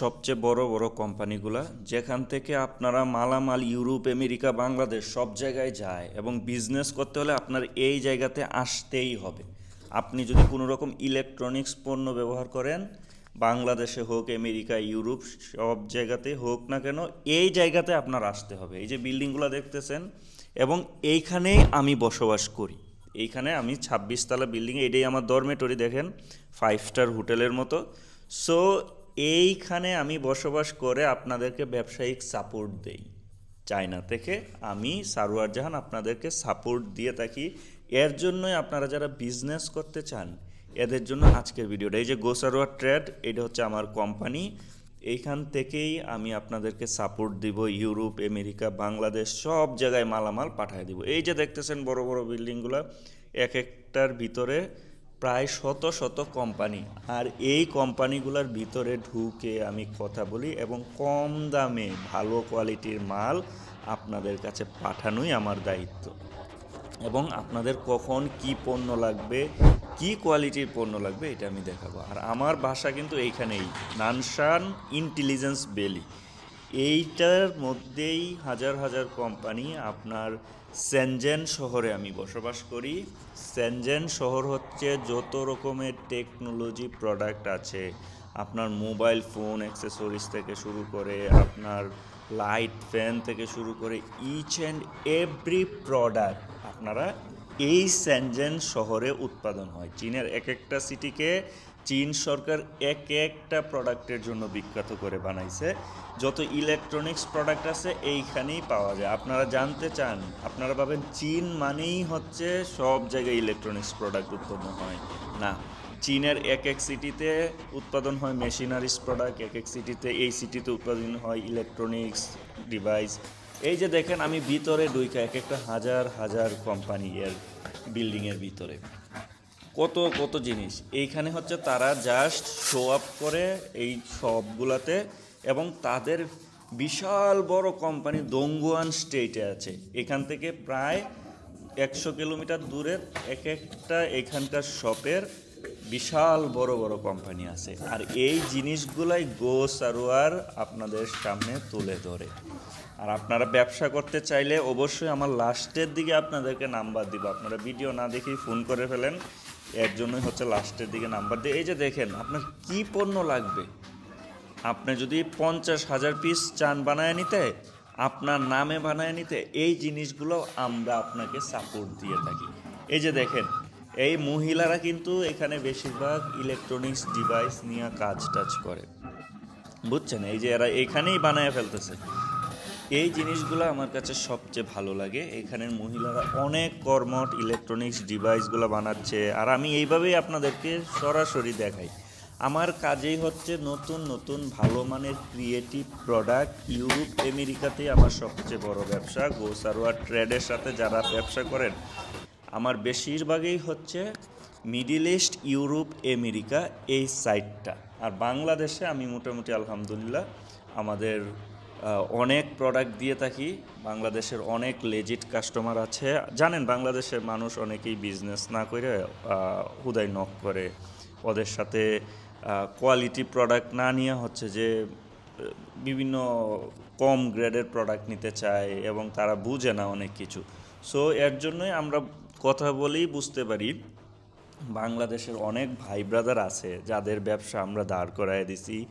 সবচেয়ে বড় বড় কোম্পানিগুলা, যেখান থেকে আপনারা মালামাল ইউরোপ, আমেরিকা, বাংলাদেশ সব জায়গায় যায় এবং বিজনেস করতে হলে আপনার এই জায়গাতে আসতেই হবে। আপনি যদি কোনো রকম ইলেকট্রনিক্স পণ্য ব্যবহার করেন, বাংলাদেশে হোক, আমেরিকা, ইউরোপ, সব জায়গাতে হোক না কেন, এই জায়গাতে আপনার আসতে হবে। এই যে বিল্ডিংগুলো দেখতেছেন, এবং এইখানেই আমি বসবাস করি। এইখানে আমি ছাব্বিশ তলা বিল্ডিং, এটাই আমার ডরমেটরি দেখেন ফাইভ স্টার হোটেলের মতো। সো এইখানে আমি বসবাস করে আপনাদেরকে ব্যবসায়িক সাপোর্ট দেই। চায়না থেকে আমি সারোয়ার জাহান আপনাদেরকে সাপোর্ট দিয়ে থাকি। এর জন্যই আপনারা যারা বিজনেস করতে চান, এদের জন্য আজকের ভিডিওটা এই যে গোসারোয়ার ট্রেড এটা হচ্ছে আমার কোম্পানি এইখান থেকেই আমি আপনাদেরকে সাপোর্ট দিব, ইউরোপ, আমেরিকা, বাংলাদেশ, সব জায়গায় মালামাল পাঠিয়ে দিব। এই যে দেখতেছেন বড় বড় বিল্ডিংগুলো এক একটার ভিতরে প্রায় শত শত কোম্পানি। আর এই কোম্পানিগুলোর ভিতরে ঢুকে আমি কথা বলি এবং কম দামে ভালো কোয়ালিটির মাল আপনাদের কাছে পাঠানোই আমার দায়িত্ব। এবং আপনাদের কখন কি পণ্য লাগবে, কি কোয়ালিটির পণ্য লাগবে এটা আমি দেখাবো। আর আমার ভাষা কিন্তু এইখানেই নানসান ইন্টেলিজেন্স বেলি। এইটার মধ্যেই হাজার হাজার কোম্পানি আপনার সেনজেন শহরে আমি বসবাস করি। সেনজেন শহর হচ্ছে যত রকমের টেকনোলজি প্রোডাক্ট আছে। আপনার মোবাইল ফোন অ্যাক্সেসরিজ থেকে শুরু করে, আপনার লাইট ফ্যান থেকে শুরু করে ইচ অ্যান্ড এভরি প্রোডাক্ট আপনারা এই স্যানজেন শহরে উৎপাদন হয়। চীনের এক একটা সিটিকে চীন সরকার এক একটা প্রোডাক্টের জন্য বিখ্যাত করে বানাইছে। যত ইলেকট্রনিক্স প্রোডাক্ট আছে, এইখানেই পাওয়া যায়। আপনারা জানতে চান, আপনারা ভাবেন চীন মানেই হচ্ছে সব জায়গায় ইলেকট্রনিক্স প্রোডাক্ট উৎপন্ন হয়। না, চীনের এক এক সিটিতে উৎপাদন হয় মেশিনারিজ প্রোডাক্ট এক এক সিটিতে, এই সিটিতে উৎপাদন হয় ইলেকট্রনিক্স ডিভাইস। এই যে দেখেন, আমি ভিতরে দুইকা এক একটা হাজার হাজার কোম্পানি এর বিল্ডিংয়ের ভিতরে। কত কত জিনিস। এইখানে হচ্ছে তারা জাস্ট শো আপ করে এই শপগুলোতে এবং তাদের বিশাল বড় কোম্পানি দঙ্গুয়ান স্টেটে আছে। এখান থেকে প্রায় একশো কিলোমিটার দূরে এক একটা এখানকার শপের বিশাল বড় বড় কোম্পানি আছে। আর এই জিনিসগুলাই গো সারোয়ার আপনাদের সামনে তুলে ধরে। আর আপনারা ব্যবসা করতে চাইলে অবশ্যই আমার লাস্টের দিকে আপনাদেরকে নাম্বার দিব। আপনারা ভিডিও না দেখেই ফোন করে ফেলেন। এর জন্যই হচ্ছে লাস্টের দিকে নাম্বার দিয়ে। এই যে দেখেন, আপনার কি পণ্য লাগবে? আপনি যদি পঞ্চাশ হাজার পিস চান বানায় নিতে, আপনার নামে বানায় নিতে, এই জিনিসগুলো আমরা আপনাকে সাপোর্ট দিয়ে থাকি। এই যে দেখেন, এই মহিলারা কিন্তু এখানে বেশিরভাগ ইলেকট্রনিক্স ডিভাইস নিয়ে কাজ টাজ করে। বুঝছেন? এই যে এরা এখানেই বানায় ফেলতেছে। এই জিনিসগুলো আমার কাছে সবচেয়ে ভালো লাগে। এখানের মহিলারা অনেক কর্মট ইলেকট্রনিক্স ডিভাইসগুলো বানাচ্ছে। আর আমি এইভাবেই আপনাদেরকে সরাসরি দেখাই। আমার কাজেই হচ্ছে নতুন নতুন, ভালো মানের ক্রিয়েটিভ প্রোডাক্ট ইউরোপ আমেরিকাতেই আমার সবচেয়ে বড় ব্যবসা। গোসারোয়ার ট্রেডের সাথে যারা ব্যবসা করেন, আমার বেশিরভাগই হচ্ছে মিডিল ইস্ট ইউরোপ আমেরিকা এই সাইডটা আর বাংলাদেশে আমি মোটামুটি আলহামদুলিল্লাহ আমাদের অনেক প্রোডাক্ট দিয়ে থাকি। বাংলাদেশের অনেক লেজিট কাস্টমার আছে। জানেন, বাংলাদেশের মানুষ অনেকেই বিজনেস না করে হুদাই নক করে। ওদের সাথে কোয়ালিটি প্রোডাক্ট না নিয়ে হচ্ছে যে, বিভিন্ন কম গ্রেডের প্রোডাক্ট নিতে চায় এবং তারা বুঝে না অনেক কিছু। সো এর জন্যই আমরা কথা বলেই বুঝতে পারি। বাংলাদেশের অনেক ভাই ব্রাদার আছে, যাদের ব্যবসা আমরা দাঁড় করায় দিছি।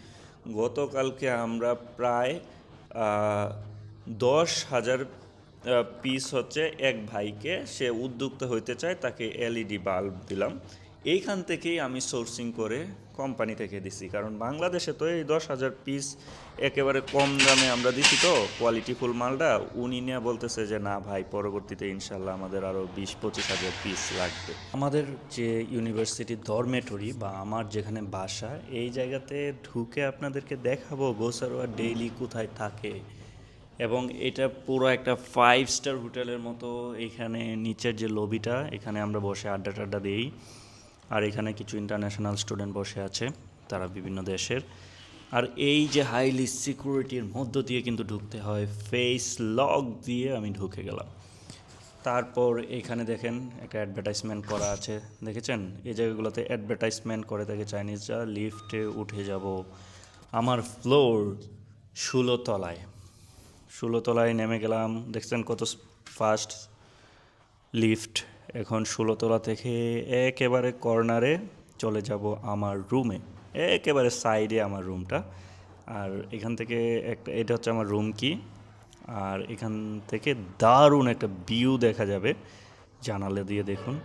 গতকালকে আমরা প্রায় দশ হাজার পিস হচ্ছে এক ভাইকে। সে উদ্যোক্তা হইতে চায় তাকে এলইডি বাল্ব দিলাম। এইখান থেকেই আমি সোর্সিং করে কোম্পানি থেকে দিছি। কারণ বাংলাদেশে তো এই দশ হাজার পিস একেবারে কম দামে আমরা দিছি তো কোয়ালিটিফুল মালটা। উনি নিয়ে বলতেছে যে, না ভাই, পরবর্তীতে ইনশাল্লাহ আমাদের আরও বিশ, পঁচিশ হাজার পিস লাগবে। আমাদের যে ইউনিভার্সিটির ধর্মেটরি বা আমার যেখানে বাসা, এই জায়গাতে ঢুকে আপনাদেরকে দেখাবো গোসারোয়া ডেইলি কোথায় থাকে। এবং এটা পুরো একটা ফাইভ স্টার হোটেলের মতো, এখানে নিচের যে লবিটা এখানে আমরা বসে আড্ডা টাড্ডা দিই। আর এখানে কিছু ইন্টারন্যাশনাল স্টুডেন্ট বসে আছে, তারা বিভিন্ন দেশের। আর এই যে হাইলি সিকিউরিটির মধ্য দিয়ে কিন্তু ঢুকতে হয় ফেস লক দিয়ে আমি ঢুকে গেলাম। তারপর এখানে দেখেন একটা অ্যাডভার্টাইজমেন্ট করা আছে, দেখেছেন? এই জায়গাগুলোতে অ্যাডভার্টাইজমেন্ট করে থাকে চাইনিজরা লিফটে উঠে যাব। আমার ফ্লোর ষোলো তলায় ষোলো তলায় নেমে গেলাম, দেখছেন কত ফাস্ট লিফট এখন ষোলোতলা থেকে একেবারে কর্নারে চলে যাব আমার রুমে, একেবারে সাইডে আমার রুমটা। আর এখান থেকে একটা, এটা হচ্ছে আমার রুম কি? আর এখান থেকে দারুণ একটা ভিউ দেখা যাবে, জানালে দিয়ে দেখুন।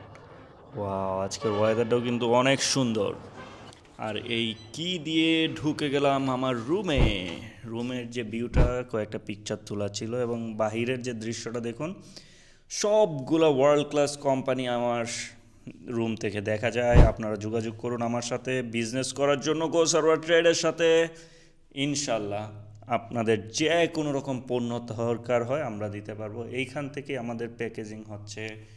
ওয়াও, আজকের ওয়েদারটাও কিন্তু অনেক সুন্দর। আর এই কি দিয়ে ঢুকে গেলাম আমার রুমে? রুমের যে ভিউটা কয়েকটা পিকচার তোলা ছিল এবং বাহিরের যে দৃশ্যটা দেখুন সবগুলো ওয়ার্ল্ড ক্লাস কোম্পানি আমার রুম থেকে দেখা যায়। আপনারা যোগাযোগ করুন আমার সাথে বিজনেস করার জন্য গো সার্ভার ট্রেডের সাথে। ইনশাল্লাহ আপনাদের যে কোনো রকম পণ্য দরকার হয়, আমরা দিতে পারব। এইখান থেকে আমাদের প্যাকেজিং হচ্ছে।